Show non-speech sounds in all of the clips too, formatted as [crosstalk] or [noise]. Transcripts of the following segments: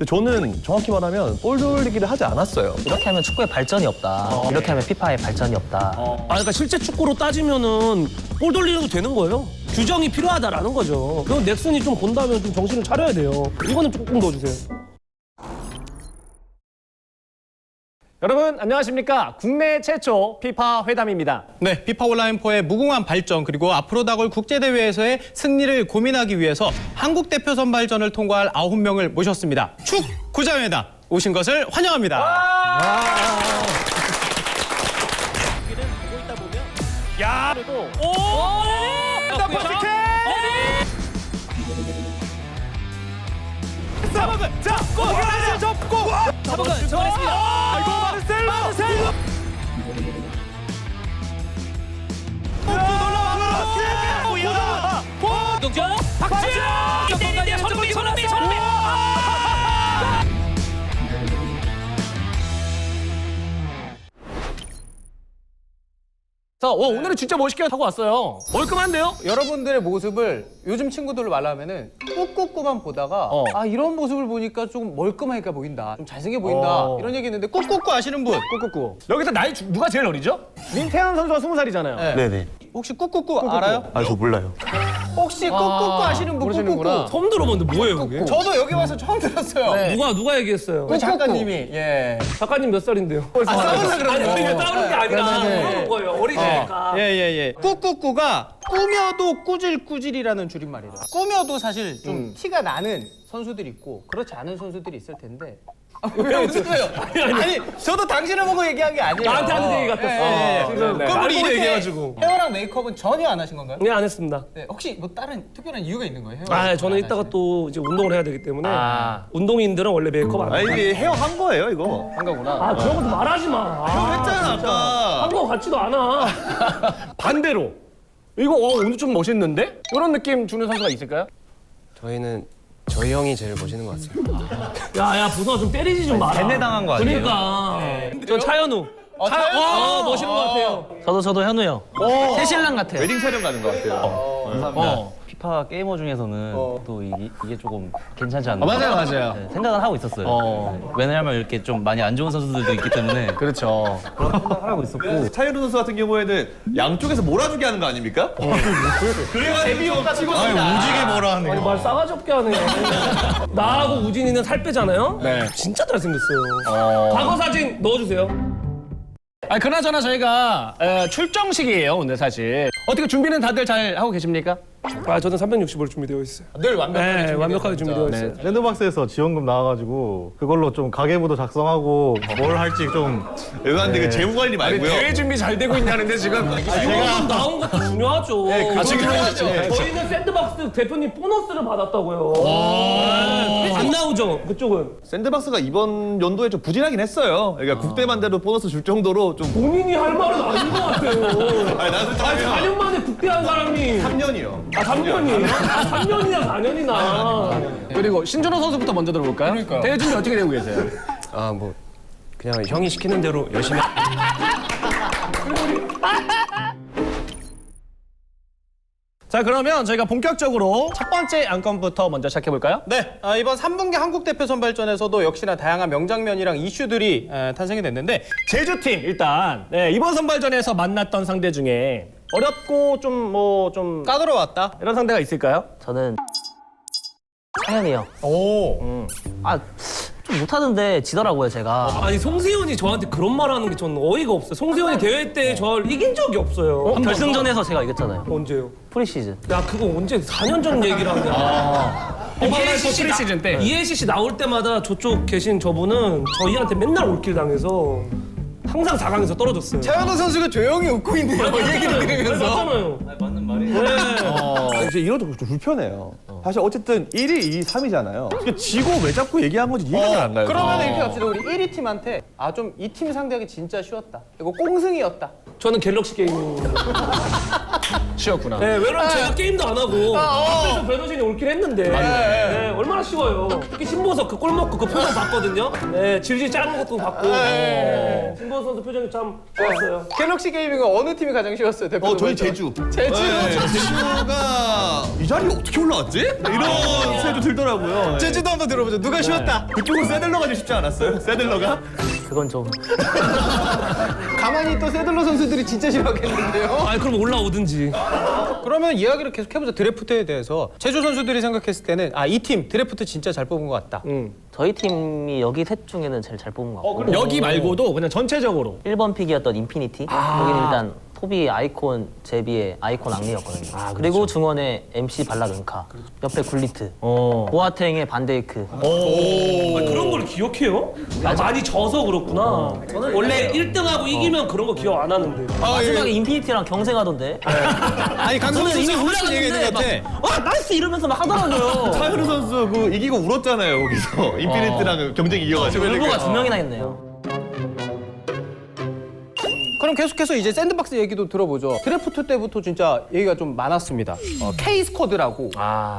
근데 저는 정확히 말하면 볼 돌리기를 하지 않았어요. 이렇게 하면 축구의 발전이 없다. 이렇게 하면 피파의 발전이 없다. 아, 그러니까 실제 축구로 따지면은 볼 돌리는 거 되는 거예요. 규정이 필요하다라는 거죠. 그럼 넥슨이 좀 본다면 좀 정신을 차려야 돼요. 이거는 조금 넣어주세요. 여러분 안녕하십니까 국내 최초 피파 회담입니다. 네, 피파 온라인4의 무궁한 발전 그리고 앞으로 다가올 국제대회에서의 승리를 고민하기 위해서 한국 대표 선발전을 통과할 아홉 명을 모셨습니다. 축 구자회담 오신 것을 환영합니다. 사복은 정했습니다. 아이고 마르셀로. 자 와, 오늘은 진짜 멋있게 하고 왔어요. 멀끔한데요? 여러분들의 모습을 요즘 친구들로 말하면은 꾹꾹꾹만 보다가 어. 아 이런 모습을 보니까 조금 멀끔하니까 보인다, 좀 잘생겨 보인다 어. 이런 얘기 했는데 꾹꾹꾹 아시는 분? 꾹꾹꾹. 여기서 나이 주- 누가 제일 어리죠? 민태현 선수가 스무 살이잖아요. 네. 네네. 혹시 꾹꾹꾹 알아요? 아, 저 몰라요. 혹시 꾹꾹꾹 아시는 분 모르시는구나. 꾹꾹꾹? 처음 들어봤는데 뭐예요 그게? 저도 여기 와서 처음 들었어요. 누가 누가 얘기했어요? 우리 작가님이 예. 작가님 몇 살인데요? 아, 싸우려 그러는 아니 거예요. 그게 싸우는 게 아니라 네네네. 물어본 거예요. 어리니까. 예, 예, 예. 꾸꾸꾸가 꾸며도 꾸질꾸질이라는 줄임말이에요. 꾸며도 사실 좀 티가 나는 선수들이 있고 그렇지 않은 선수들이 있을 텐데. 아, 왜 웃어요? 아니, 저도 당신을 보고 얘기한 게 아니에요. 나한테 하는 얘기 같았어. 예, 예. 지금 그럼 날 우리 보고 이렇게 얘기해가지고. 헤어랑 메이크업은 전혀 안 하신 건가요? 네, 안 했습니다. 네, 혹시 뭐 다른 특별한 이유가 있는 거예요? 헤어 아, 저는 이따가 또 이제 운동을 해야 되기 때문에 운동인들은 원래 메이크업 안 해요. 아니, 헤어 한 거예요, 이거. 한 거구나. 아, 그런 것도 말하지 마. 아, 했잖아, 아까. 한거 같지도 않아. [laughs] 반대로. 이거 어, 오늘 좀 멋있는데? 이런 느낌 주는 선수가 있을까요? 저희는 저희 형이 제일 멋있는 것 같습니다. 야, 야, 부서 좀 때리지 좀 마라. 당한 거 그러니까. 저 차현우. 차요? 어, 멋있는 것 같아요. 저도 저도 현우 형. 새 신랑 같아요. 웨딩 촬영 가는 것 같아요. 어. 피파 게이머 중에서는 또 이게, 이게 조금 괜찮지 않나 맞아요, 맞아요. 네, 생각을 하고 있었어요. 어. 네, 왜냐하면 이렇게 좀 많이 안 좋은 선수들도 있기 때문에 [laughs] 그렇죠. 그런 생각을 하고 있었고 차현우 선수 같은 경우에는 양쪽에서 몰아주게 하는 거 아닙니까? [laughs] 그래가지고 재미없다 치고 무지개 뭐라 하는 아니, 말 싸가지 없게 하네. [laughs] 나하고 우진이는 살 빼잖아요? 네. 진짜 잘생겼어요. 과거 사진 넣어주세요. 아니 그나저나 저희가 에, 출정식이에요 오늘 사실. 어떻게 준비는 다들 잘 하고 계십니까? 아, 저는 360을 준비되어 있어요. 늘 완벽하게 네, 완벽하게 준비되어 네. 있어요. 랜드박스에서 지원금 나와가지고 그걸로 좀 가계부도 작성하고 뭘 할지 좀 죄송한데 그 재무 관리 말고요. 대회 준비 잘 되고 있냐는데 지금 지금 나온 것도 중요하죠. 아, 지금 네, 저희는 샌드박스 대표님 보너스를 받았다고요. 네, 안 나오죠, 그쪽은. 샌드박스가 이번 연도에 좀 부진하긴 했어요. 그러니까 국대만대로 보너스 줄 정도로 좀. 본인이 할 말은 아닌 것 같아요. 아니, 나는 좀. 아니, 4년 만에 국대한 사람이. 3년이요. 아, 3년이에요? 아, 3년이냐, 4년이나. 그리고 신준호 선수부터 먼저 들어볼까요? 그러니까요. 대회 준비 어떻게 되고 계세요? 아 뭐 그냥 형이 시키는 대로 열심히. 자 그러면 저희가 본격적으로 첫 번째 안건부터 먼저 시작해 볼까요? 네, 아, 이번 3분기 한국 대표 선발전에서도 역시나 다양한 명장면이랑 이슈들이 에, 탄생이 됐는데 제주팀 일단 네, 이번 선발전에서 만났던 상대 중에 어렵고 좀뭐 좀 까다로웠다. 이런 상대가 있을까요? 저는 형. 오. 아, 좀 못하는데 지더라고요, 제가. 아니, 송세현이 저한테 그런 말 하는 게 저는 어이가 없어요. 송세현이 대회 때 저를 이긴 적이 없어요. 한 번도. 결승전에서 제가 이겼잖아요. 언제요? 프리시즌. 야, 그거 언제 4년 전 얘기를 하냐. 아. EACC 프리시즌 때. EACC 나올 때마다 저쪽 계신 저분은 저희한테 맨날 올킬 당해서 항상 4강에서 떨어졌어요. 차현우 선수가 조용히 웃고 있네요. 얘기를 들으면서. 맞잖아요. 맞는 말이 아, 이제 이런 좀 불편해요. 사실 어쨌든 1위, 2위, 3위잖아요. 지고 왜 자꾸 얘기한 건지 이해가 잘 안 가요. 그러면 이렇게 갑시다. 우리 1위 팀한테 아 좀 이 팀 상대하기 진짜 쉬웠다. 이거 꽁승이었다. 저는 갤럭시 게이밍. [laughs] 쉬었구나. 네, 왜냐면 제가 게임도 안 하고 앞에서 배너진이 올킬 했는데 네, 얼마나 쉬워요. 특히 신보석 그 골 먹고 그 표정 봤거든요. 네, 질질 짜는 것도 봤고 네. 신보석 선수 표정이 참 좋았어요. 갤럭시 게이밍은 어느 팀이 가장 쉬웠어요? 대표 어, 저희 제주. 제주. 네, 제주가 이 자리에 어떻게 올라왔지? 이런 생각도 들더라고요. 제주도 한번 들어보죠. 누가 쉬웠다. 그쪽은 세들러가 좀 쉽지 않았어요? 세들러가? 그건 좀 [laughs] 가만히 또 세들러 선수들이 진짜 싫어하겠는데요. 아, 그럼 올라오든지. 그러면 이야기를 계속 해보자. 드래프트에 대해서 제주 선수들이 생각했을 때는 아 이 팀 드래프트 진짜 잘 뽑은 것 같다. 저희 팀이 여기 셋 중에는 제일 잘 뽑은 것 같고 여기 말고도 그냥 전체적으로 1번 픽이었던 인피니티 여기는 일단 토비 아이콘 제비의 아이콘 악리였거든요. 그리고 중원에 MC 발라든카 옆에 굴리트 보아탱의 반데이크 아, 그런 걸 기억해요? 아, 많이 져서 그렇구나. 저는 원래 1등하고 이기면 그런 거 기억 안 하는데. 마지막에 인피니티랑 경쟁하던데 아니 강성훈 저는 이미 선수 항상 얘기했는 것 같아. 막, 와 나이스 이러면서 막 하더라고요. [laughs] 차현우 선수 그 이기고 울었잖아요, 거기서. 인피니트랑 경쟁 이어가지고. 울보가 두 명이나 했네요. 그럼 계속해서 이제 샌드박스 얘기도 들어보죠. 드래프트 때부터 진짜 얘기가 좀 많았습니다. 어, K 스쿼드라고.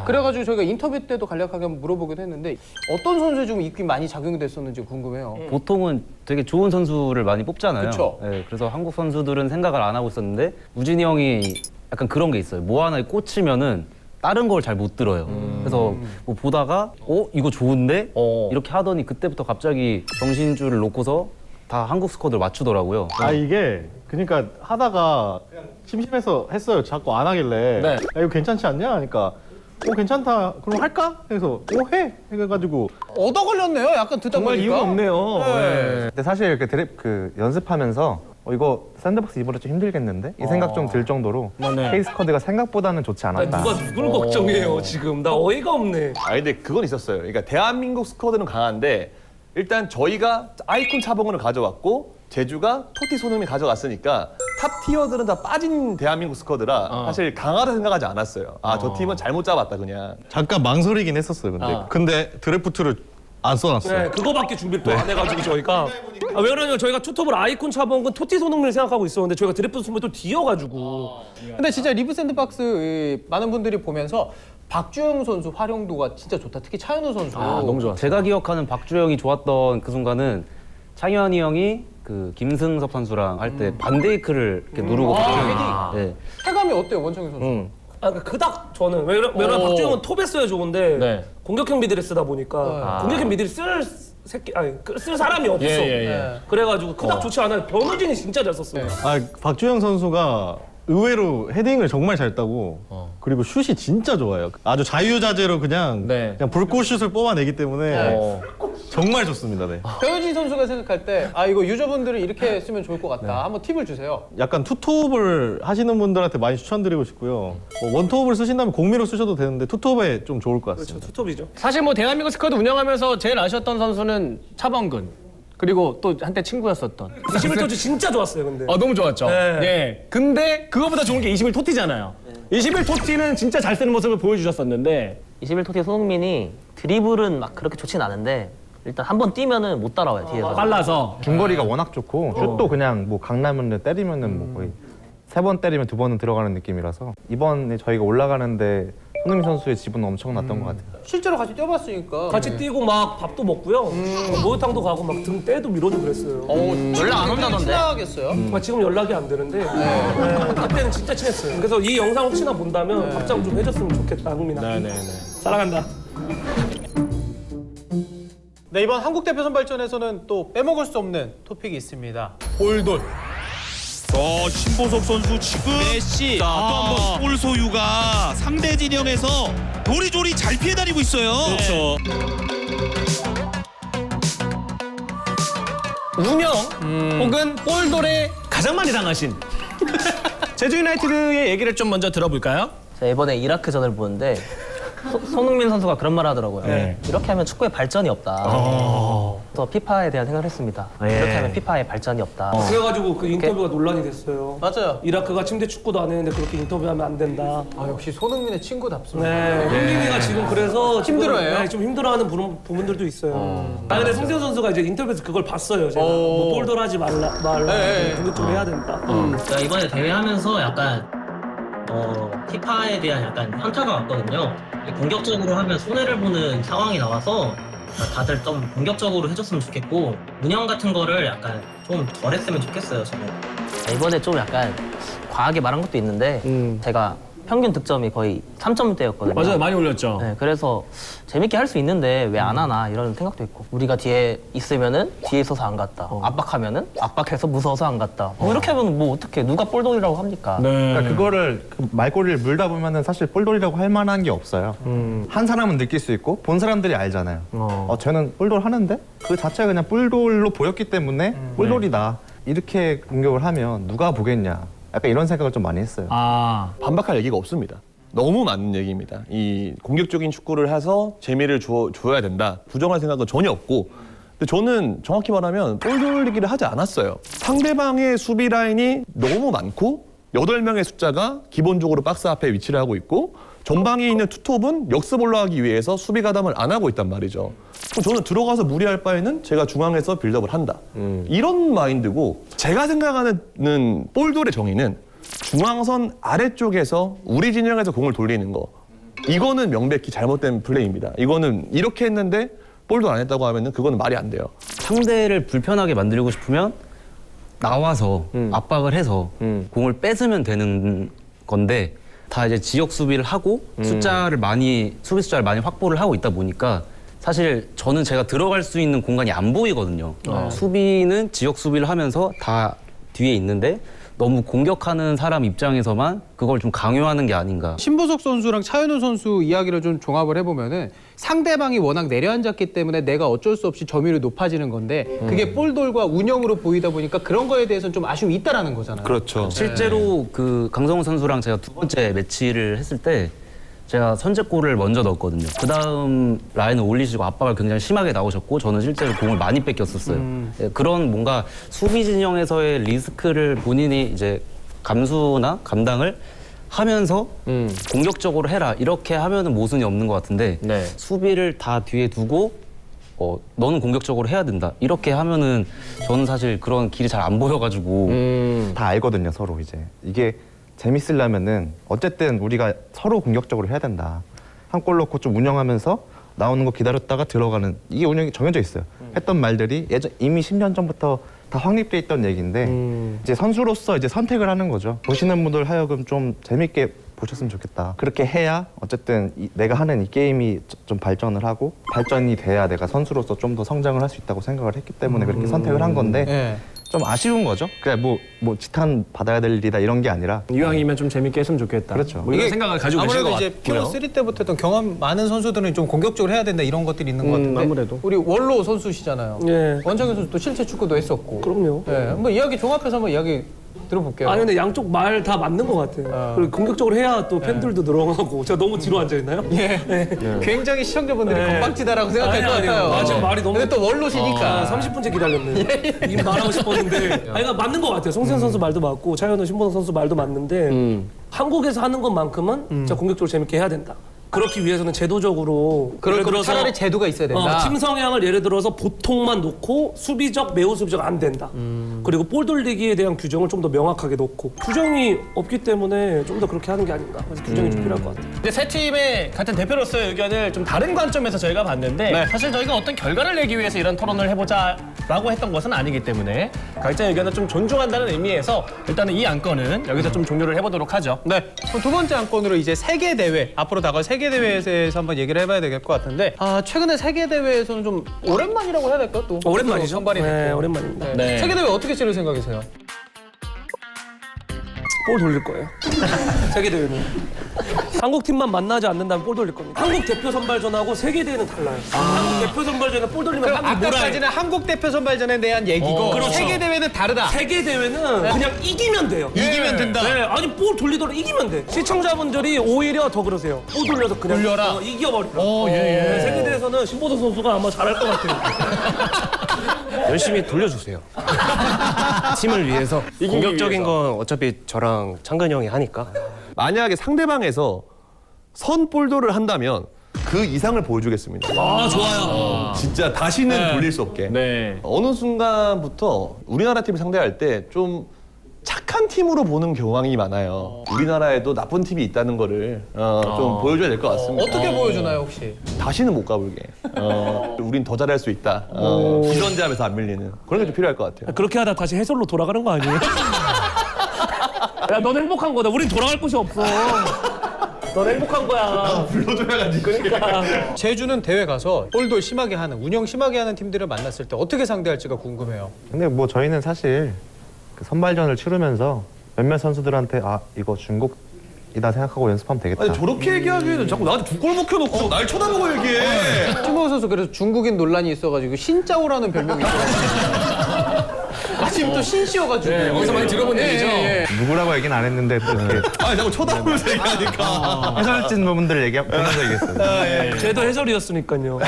그래가지고 저희가 인터뷰 때도 간략하게 한번 물어보기도 했는데 어떤 선수에 좀 입기 많이 작용됐었는지 궁금해요. 보통은 되게 좋은 선수를 많이 뽑잖아요. 그쵸. 네, 그래서 한국 선수들은 생각을 안 하고 있었는데 우진이 형이 약간 그런 게 있어요. 뭐 하나에 꽂히면은 다른 걸 잘 못 들어요. 그래서 뭐 보다가 어 이거 좋은데 이렇게 하더니 그때부터 갑자기 정신줄을 놓고서 다 한국 스쿼드를 맞추더라고요. 아 이게 그러니까 하다가 그냥 심심해서 했어요. 자꾸 안 하길래 네. 야, 이거 괜찮지 않냐? 하니까 어 괜찮다. 그럼 할까? 해서 어 해. 해가지고 얻어 걸렸네요. 약간 듣다 정말 보니까. 이유가 없네요. 네. 근데 사실 이렇게 드랩 그 연습하면서 어, 이거 샌드박스 이번에 좀 힘들겠는데 이 생각 좀 들 정도로 케이스 커드가 생각보다는 좋지 않았다. 누가 누굴 걱정해요 지금? 나 어이가 없네. 아 근데 그건 있었어요. 그러니까 대한민국 스쿼드는 강한데 일단 저희가 아이콘 차봉을 가져왔고 제주가 토티 손흥민이 가져갔으니까 탑 티어들은 다 빠진 대한민국 스쿼드라 사실 강하다 생각하지 않았어요. 아저 팀은 잘못 잡았다 그냥. 잠깐 망설이긴 했었어요. 근데 근데 드래프트를 안 써놨어요. 네, 그거밖에 준비를 또 안 해가지고 저희가 아, 왜냐면 저희가 투톱을 아이콘 차본건 토티 손흥민을 생각하고 있었는데 저희가 드래프트 순간 또 뒤어가지고 근데 진짜 리브 샌드박스 이, 많은 분들이 보면서 박주영 선수 활용도가 진짜 좋다. 특히 차현우 선수. 너무 좋아. 제가 기억하는 박주영이 좋았던 그 순간은 창현이 형이 그 김승섭 선수랑 할 때 반데이크를 이렇게 누르고 박주영이 네. 체감이 어때요, 원창희 선수? 아, 그닥 저는 왜냐- 왜냐면 박주영은 톱에 써야 좋은데 네. 공격형 미드를 쓰다 보니까 공격형 미드를 쓸 새끼 아니 그- 쓸 사람이 없어. 예, 예, 예. 그래가지고 그닥 좋지 않아요. 변호진이 진짜 잘 썼어요. 아 박주영 선수가 의외로 헤딩을 정말 잘 따고 그리고 슛이 진짜 좋아요. 아주 자유자재로 그냥 네. 그냥 불꽃슛을 뽑아내기 때문에 어. 정말 좋습니다. 네. 변호진 선수가 생각할 때 아 이거 유저분들은 이렇게 쓰면 좋을 것 같다. 한번 팁을 주세요. 약간 투톱을 하시는 분들한테 많이 추천드리고 싶고요. 뭐 원톱을 쓰신다면 공미로 쓰셔도 되는데 투톱에 좀 좋을 것 같습니다. 투톱이죠. 사실 뭐 대한민국 스쿼드 운영하면서 제일 아쉬웠던 선수는 차범근 그리고 또 한때 친구였었던 21토치 진짜 좋았어요, 근데. 어 너무 좋았죠. 네. 예. 근데 그거보다 좋은 게 21 토티잖아요. 21 토티는 진짜 잘 쓰는 모습을 보여주셨었는데 21토티 손흥민이 드리블은 막 그렇게 좋진 않은데 일단 한 번 뛰면은 못 따라와요 뒤에서. 빨라서 중거리가 워낙 좋고 슛도 그냥 뭐 강남을 때리면은 뭐 거의 세 번 때리면 두 번은 들어가는 느낌이라서 이번에 저희가 올라가는데 손흥민 선수의 지분은 엄청 났던 것 같아요. 실제로 같이 뛰어봤으니까. 같이 뛰고 막 밥도 먹고요. 목욕탕도 가고 막 등 떼도 밀어주고 그랬어요. 연락 안 온다던데. 친하겠어요. 아, 지금 연락이 안 되는데 네, 그때는 진짜 친했어요. 그래서 이 영상 혹시나 본다면 답장 좀 해줬으면 좋겠다, 흥민아. 네네네. 사랑한다. 네 이번 한국 대표 선발전에서는 또 빼먹을 수 없는 토픽이 있습니다. 볼돌. 어, 신보석 선수 지금 메시 자, 또 한번 골 소유가 상대 진영에서 도리조리 잘 피해 다니고 있어요. 그렇죠. 운영 혹은 볼돌에 가장 많이 당하신 [laughs] 제주 유나이티드의 얘기를 좀 먼저 들어볼까요? 제가 이번에 이라크전을 보는데 소- 손흥민 선수가 그런 말 하더라고요. 네. 이렇게 하면 축구에 발전이 없다. 또 피파에 대한 생각을 했습니다. 이렇게 하면 피파에 발전이 없다. 그래가지고 그 인터뷰가 논란이 됐어요. 맞아요. 이라크가 침대 축구도 안 했는데 그렇게 인터뷰하면 안 된다. 아 역시 손흥민의 친구답습니다. 네, 흥민이가 지금 그래서 지금, 힘들어해요? 네, 좀 힘들어하는 부분, 부분들도 있어요. 아 근데 송세호 선수가 이제 인터뷰에서 그걸 봤어요. 제가 어. 뭐 볼돌하지 말라, 말라, 네, 네. 공격 좀 해야 된다. 제가 이번에 대회 하면서 약간 어, 티파에 대한 약간 현타가 왔거든요. 공격적으로 하면 손해를 보는 상황이 나와서 다들 좀 공격적으로 해줬으면 좋겠고 운영 같은 거를 약간 좀 덜 했으면 좋겠어요, 저는. 이번에 좀 약간 과하게 말한 것도 있는데 제가 평균 득점이 거의 3점대였거든요. 맞아요, 많이 올렸죠. 네, 그래서 재밌게 할 수 있는데 왜 안 하나 이런 생각도 있고 우리가 뒤에 있으면은 뒤에 있어서 안 갔다 압박하면은 압박해서 무서워서 안 갔다 뭐 이렇게 하면 뭐 어떻게 누가 볼돌이라고 합니까? 네. 그러니까 그거를 그 말꼬리를 물다 보면은 사실 볼돌이라고 할 만한 게 없어요. 한 사람은 느낄 수 있고 본 사람들이 알잖아요. 어, 쟤는 볼돌 하는데 그 자체가 그냥 볼돌로 보였기 때문에 볼돌이다. 이렇게 공격을 하면 누가 보겠냐. 약간 이런 생각을 좀 많이 했어요. 아, 반박할 얘기가 없습니다. 너무 맞는 얘기입니다. 이 공격적인 축구를 해서 재미를 줘, 줘야 된다. 부정할 생각은 전혀 없고. 근데 저는 정확히 말하면 볼 돌리기를 하지 않았어요. 상대방의 수비 라인이 너무 많고 여덟 명의 숫자가 기본적으로 박스 앞에 위치를 하고 있고 전방에 있는 투톱은 역습 올라가기 위해서 수비 가담을 안 하고 있단 말이죠. 그럼 저는 들어가서 무리할 바에는 제가 중앙에서 빌드업을 한다. 이런 마인드고 제가 생각하는 볼돌의 정의는 중앙선 아래쪽에서 우리 진영에서 공을 돌리는 거 이거는 명백히 잘못된 플레이입니다. 이거는 이렇게 했는데 볼도 안 했다고 하면은 그거는 말이 안 돼요. 상대를 불편하게 만들고 싶으면 나와서 압박을 해서 공을 뺏으면 되는 건데 다 이제 지역 수비를 하고 숫자를 많이 수비 숫자를 많이 확보를 하고 있다 보니까 사실 저는 제가 들어갈 수 있는 공간이 안 보이거든요. 수비는 지역 수비를 하면서 다 뒤에 있는데 너무 공격하는 사람 입장에서만 그걸 좀 강요하는 게 아닌가. 신보석 선수랑 차현우 선수 이야기를 좀 종합을 해보면은 상대방이 워낙 내려앉았기 때문에 내가 어쩔 수 없이 점유율이 높아지는 건데 그게 볼돌과 운영으로 보이다 보니까 그런 거에 대해서는 좀 아쉬움이 있다라는 거잖아요. 그렇죠. 실제로 그 강성호 선수랑 제가 두 번째 매치를 했을 때 제가 선제골을 먼저 넣었거든요. 그 다음 라인을 올리시고 압박을 굉장히 심하게 나오셨고 저는 실제로 공을 많이 뺏겼었어요. 예, 그런 뭔가 수비 진영에서의 리스크를 본인이 이제 감수나 감당을 하면서 공격적으로 해라 이렇게 하면은 모순이 없는 것 같은데 네. 수비를 다 뒤에 두고 어, 너는 공격적으로 해야 된다 이렇게 하면은 저는 사실 그런 길이 잘 안 보여가지고 다 알거든요, 서로 이제. 이게 재밌으려면은 어쨌든 우리가 서로 공격적으로 해야 된다. 한 골 넣고 좀 운영하면서 나오는 거 기다렸다가 들어가는 이게 운영이 정해져 있어요. 했던 말들이 예전 이미 10년 전부터 다 확립돼 있던 얘기인데 이제 선수로서 이제 선택을 하는 거죠. 보시는 분들 하여금 좀 재밌게 보셨으면 좋겠다. 그렇게 해야 어쨌든 이- 내가 하는 이 게임이 저- 좀 발전을 하고 발전이 돼야 내가 선수로서 좀 더 성장을 할 수 있다고 생각을 했기 때문에 그렇게 선택을 한 건데 예. 좀 아쉬운 거죠. 그냥 뭐, 뭐 지탄 받아야 될 일이다 이런 게 아니라 이왕이면 좀 재밌게 했으면 좋겠다. 그렇죠. 뭐 이런 생각을 가지고 계신 것 아무래도 이제 같고요. 피어 3 때부터 했던 경험 많은 선수들은 좀 공격적으로 해야 된다 이런 것들이 있는 것 음, 같은데 아무래도. 우리 원로 선수시잖아요. 예. 원창현 선수도 실제 축구도 했었고. 그럼요. 예, 한번 이야기 종합해서 한번 이야기 들어볼게요. 아니 근데 양쪽 말 다 맞는 것 같아요. 그리고 공격적으로 해야 또 팬들도 늘어나고 제가 너무 뒤로 앉아 있나요? 예. 굉장히 시청자분들이 네. 건방지다라고 생각할 아니, 것 아니요. 같아요. 아, 지금 말이 너무- 근데 또 원로시니까. 아, 30분째 기다렸네. 이 말하고 싶었는데. 아니, 그러니까 맞는 것 같아요. 송세현 선수 말도 맞고 차현우 신보성 선수 말도 맞는데 한국에서 하는 것만큼은 진짜 공격적으로 재밌게 해야 된다. 그렇기 위해서는 제도적으로 그럴 예를 거면 들어서 차라리 제도가 있어야 된다. 어, 팀 성향을 예를 들어서 보통만 놓고 수비적 매우 수비적 안 된다. 그리고 볼 돌리기에 대한 규정을 좀 더 명확하게 놓고 규정이 없기 때문에 좀 더 그렇게 하는 게 아닌가. 그래서 규정이 좀 필요할 것 같아요. 이제 세 팀의 같은 대표로서의 의견을 좀 다른 관점에서 저희가 봤는데 사실 저희가 어떤 결과를 내기 위해서 이런 토론을 해보자라고 했던 것은 아니기 때문에 각자의 의견을 좀 존중한다는 의미에서 일단은 이 안건은 여기서 좀 종료를 해보도록 하죠. 네. 그럼 두 번째 안건으로 이제 세계 대회 앞으로 다가올 세계 대회에 대해서 한번 얘기를 해봐야 될 것 같은데 아 최근에 세계 대회에서는 좀 오랜만이라고 해야 될까 또 오랜만이죠. 선발이 네, 됐고. 오랜만입니다. 네. 세계 대회 어떻게 치를 생각이세요? 볼 돌릴 거예요. [laughs] 세계 대회는 한국 팀만 만나지 않는다면 볼 돌릴 겁니다. 한국 대표 선발전하고 세계 대회는 달라요. 한국 대표 선발전에 볼 돌리면 그럼 한국 뭐라 해? 아까까지는 한국 대표 선발전에 대한 얘기고 그렇죠. 세계 대회는 다르다. 세계 대회는 그냥 이기면 돼요. 이기면 된다. 네, 아니 볼 돌리더라도 이기면 돼. 시청자분들이 오히려 더 그러세요. 볼 돌려서 그냥 돌려라. 어, 이겨버리라. 오, 예, 예. 네, 세계 대회에서는 신보석 선수가 아마 잘할 것 같아요. [laughs] 열심히 돌려주세요. 팀을 위해서 공격적인 건 어차피 저랑 창근이 형이 하니까 만약에 상대방에서 선 볼도를 한다면 그 이상을 보여주겠습니다. 아 좋아요. 진짜 다시는 돌릴 수 없게. 네. 어느 순간부터 우리나라 팀을 상대할 때 좀 착한 팀으로 보는 경향이 많아요. 우리나라에도 나쁜 팀이 있다는 거를 어, 좀 보여줘야 될 것 같습니다. 어떻게 보여주나요 혹시? 다시는 못 가불게. 어, [laughs] 우린 더 잘할 수 있다. 어, 이런 점에서 안 밀리는 그런 게 좀 필요할 것 같아요. 그렇게 하다 다시 해설로 돌아가는 거 아니에요? [laughs] 야, 넌 행복한 거다. 우린 돌아갈 곳이 없어. 넌 행복한 거야. [laughs] 불러줘야지. 그러니까. 제주는 대회 가서 볼돌 심하게 하는 운영 심하게 하는 팀들을 만났을 때 어떻게 상대할지가 궁금해요. 근데 뭐 저희는 사실 그 선발전을 치르면서 몇몇 선수들한테 아 이거 중국이다 생각하고 연습하면 되겠다. 아니 저렇게 얘기하기에는 자꾸 나한테 두 골 먹혀놓고 날 쳐다보고 얘기해. 신보 선수 그래서 중국인 논란이 있어가지고 신짜오라는 별명이 있어요. [laughs] 아침부터 신씨여가지고 어디서 많이 들어본 얘기죠? 누구라고 얘기는 안 했는데 또 이렇게 [laughs] 아니 자꾸 쳐다보면서 얘기하니까. 해설진 분들 얘기 보면서 얘기했어요. 쟤도 해설이었으니까요.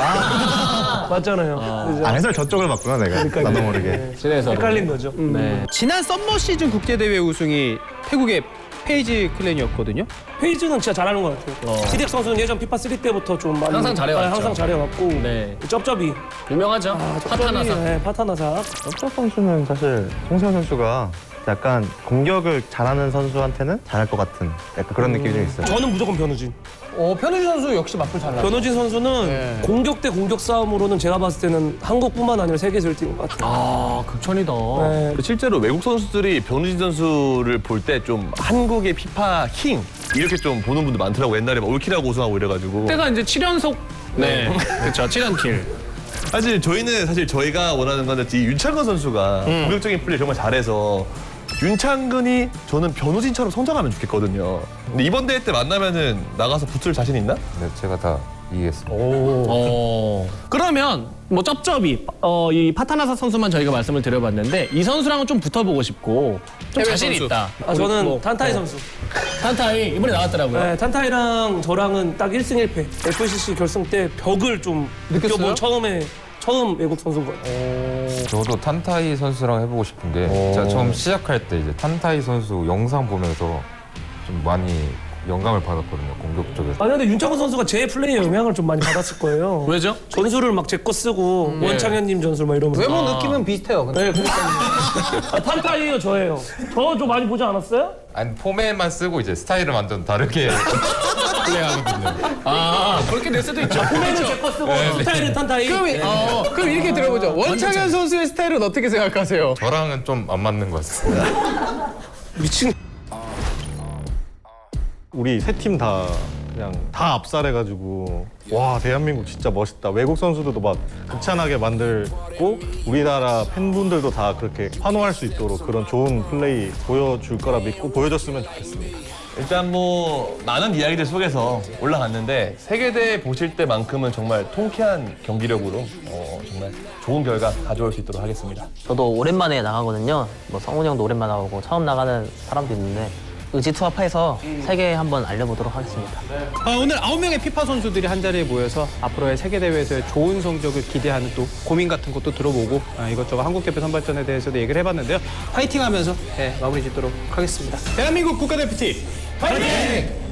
맞잖아요. 그죠? 아 해설 저쪽을 봤구나 내가 나도 모르게. 헷갈린 거죠. 네. 지난 썸머 시즌 국제대회 우승이 태국의 페이지 클랜이었거든요. 페이지는 진짜 잘하는 것 같아요. 시덱 선수는 예전 피파 3 때부터 좀 많이 항상 잘해왔죠. 아, 항상 잘해왔고 네. 쩝쩝이 유명하죠. 파타나사. 네, 파타나사. 섭섭 선수는 사실 송세현 선수가 약간 공격을 잘하는 선수한테는 잘할 것 같은 약간 그런 느낌이 좀 있어요. 저는 무조건 변우진. 어, 편우진 선수 역시 맞불 잘 나가. 변우진 선수는 네. 공격 대 공격 싸움으로는 제가 봤을 때는 한국뿐만 아니라 세계에서 1등인 것 같아요. 아, 극천이다. 네. 실제로 외국 선수들이 변우진 선수를 볼 때 좀 한국의 피파 킹 이렇게 좀 보는 분들 많더라고 옛날에 막 올킬하고 우승하고 이래가지고 그때가 이제 7연속 네. 그렇죠. 7연킬. 사실 저희는 사실 저희가 원하는 건 이 윤창근 선수가 공격적인 플레이 정말 잘해서 윤창근이 저는 변우진처럼 성장하면 좋겠거든요. 근데 이번 대회 때 만나면은 나가서 붙을 자신 있나? 네, 제가 다 이해했습니다. 어. 그러면 뭐 쩝쩝이 어, 이 파타나사 선수만 저희가 말씀을 드려봤는데 이 선수랑은 좀 붙어보고 싶고 좀 해외 자신 선수. 있다. 아, 저는 뭐, 탄타이 네. 선수. 탄타이 이번에 나왔더라고요. 네, 탄타이랑 저랑은 딱 1승 1패. FCC 결승 때 벽을 좀 느꼈어요? 느껴본 처음에 처음 외국 선수인 것 같아요. 저도 탄타이 선수랑 해보고 싶은 게 제가 처음 시작할 때 이제 탄타이 선수 영상 보면서 좀 많이 영감을 받았거든요. 공격 쪽에서. 아니 근데 윤창훈 선수가 제 플레이에 영향을 좀 많이 받았을 거예요. [laughs] 왜죠? 전술을 막 제 거 쓰고 원창현님 전술 막 이러면서. 외모 느낌은 비슷해요. 근데. 네, 그러니까. 아, 탄타이예요, 저예요. 저좀 많이 보지 않았어요? 아니 포맷만 쓰고 이제 스타일을 완전 다르게 [laughs] 플레이하거든요. 아, 그렇게 될 수도 있죠. 포메는 제거 쓰고 스타일은 탄타이. 그럼, 이- 어, 그럼 이렇게 들어보죠. 원창현 선수의 스타일은 어떻게 생각하세요? 저랑은 좀 안 맞는 것 같습니다. 미친. 우리 세 팀 다 그냥 다 압살해가지고 와 대한민국 진짜 멋있다 외국 선수들도 막 극찬하게 만들고 우리나라 팬분들도 다 그렇게 환호할 수 있도록 그런 좋은 플레이 보여줄 거라 믿고 보여줬으면 좋겠습니다. 일단 뭐 많은 이야기들 속에서 올라갔는데 세계대회 보실 때만큼은 정말 통쾌한 경기력으로 어, 정말 좋은 결과 가져올 수 있도록 하겠습니다. 저도 오랜만에 나가거든요. 뭐 성훈이 형도 오랜만에 나오고 처음 나가는 사람도 있는데 의지투합해서 세계 한번 알려보도록 하겠습니다. 아, 오늘 아홉 명의 피파 선수들이 한 자리에 모여서 앞으로의 세계 대회에서의 좋은 성적을 기대하는 또 고민 같은 것도 들어보고 아, 이것저것 한국 대표 선발전에 대해서도 얘기를 해봤는데요. 파이팅하면서 네, 마무리 짓도록 하겠습니다. 대한민국 국가대표팀 파이팅!